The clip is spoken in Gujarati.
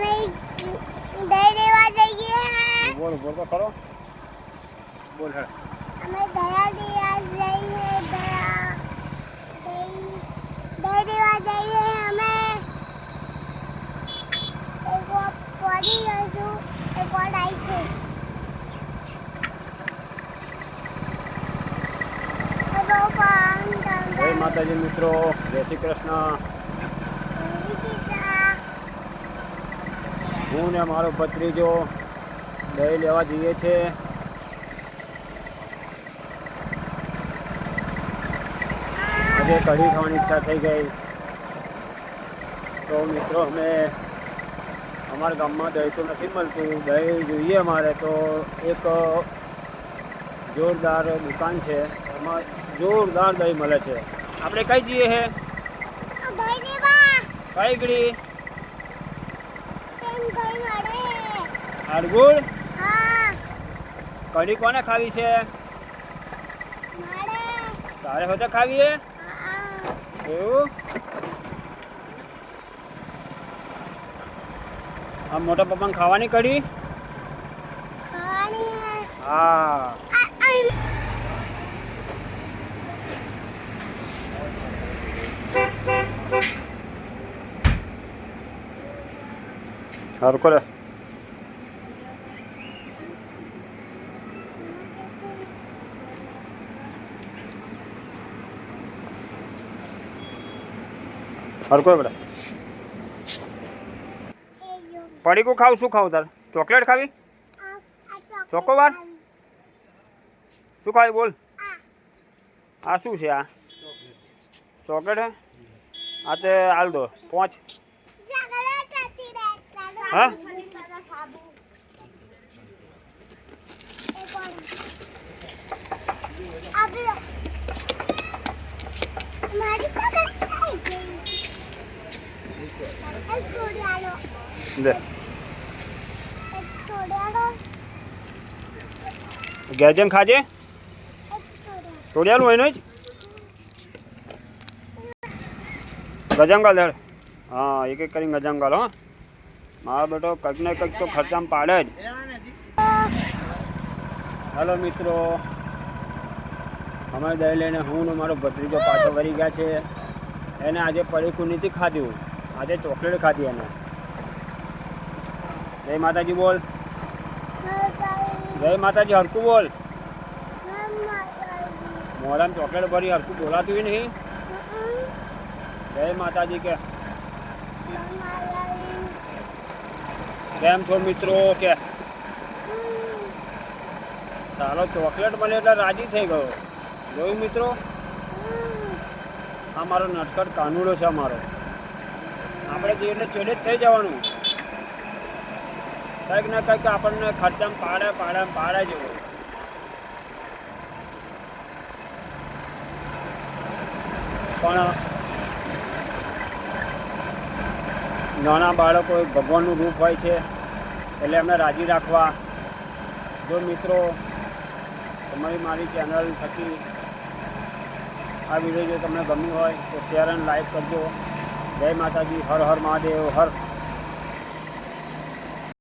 દહીં લેવા જઈએ બોલ બોલ તો ખરો. બોલ હે અમે દયા લેવા જઈએ દયા જઈએ અમે એક વાર પડી જશું એક વાર પણ જય માતાજી મિત્રો જય શ્રી કૃષ્ણ. હું ને મારો ભત્રીજો દહીં લેવા જઈએ છે. આજે કઢી ખાવાની ઈચ્છા થઈ ગઈ. તો મિત્રો અમે અમારા ગામમાં દહીં તો નથી મળતું. દહીં જોઈએ અમારે તો એક જોરદાર દુકાન છે. એમાં જોરદાર દહીં મળે છે. આપણે કઈ જઈએ હે. કઈ ગળી. કેમ દહીં મળે અડગુળ હા. કઢી કોને ખાવી છે? તારે હોતે ખાવી હે. એવું? આ મોટા પપ્પાને ખાવાની કઢી? હે હા આ આ સારું કરે સારું કરે બેટા પડીકું ખાવું, શું ખાવું તારે? ચોકલેટ ખાવી? ચોકોબાર? શું ખાવી બોલ? આ આ શું છે આ? ચોકલેટ હે? આ તે હાલ દો પાંચ. આલો ગેજમ ખાજે? તોડિયાનું એનું જ? ગજામ ગાલ હા એક એક કરીને ગજામ ગાલ હો. મારો બેટો કંઈક ને કંઈક તો ખર્ચામાં પાડે જ. હલો મિત્રો. અમે દહીં લઈને હું ને મારો ભત્રીજો પાછો વળી ગયા છે. એને આજે પડીકું નથી ખાધું. આજે ચોકલેટ ખાધી એને. જય માતાજી બોલ. જય માતાજી હરકું બોલ. મોરામ ચોકલેટ ભરી હરકું બોલાતું નહીં. જય માતાજી કે. કેમ છો મિત્રો કે ચાલો ચોકલેટ મળે એટલે રાજી થઈ ગયો. જોયું મિત્રો? આ મારો નટકટ કાનુડો છે અમારો. આપણે જે એટલે ચેડે જ થઈ જવાનું. કંઈક ને કંઈક આપણને ખર્ચામાં પાડે પાડે પાડે જેવું પણ નાના બાળકો ભગવાનનું રૂપ હોય છે, એટલે એમને રાજી રાખવા. જો મિત્રો, તમારી મારી ચેનલ થકી આ વીડિયો જો તમને ગમ્યું હોય, તો શેર અને લાઈક કરજો. જય માતાજી, હર હર મહાદેવ, હર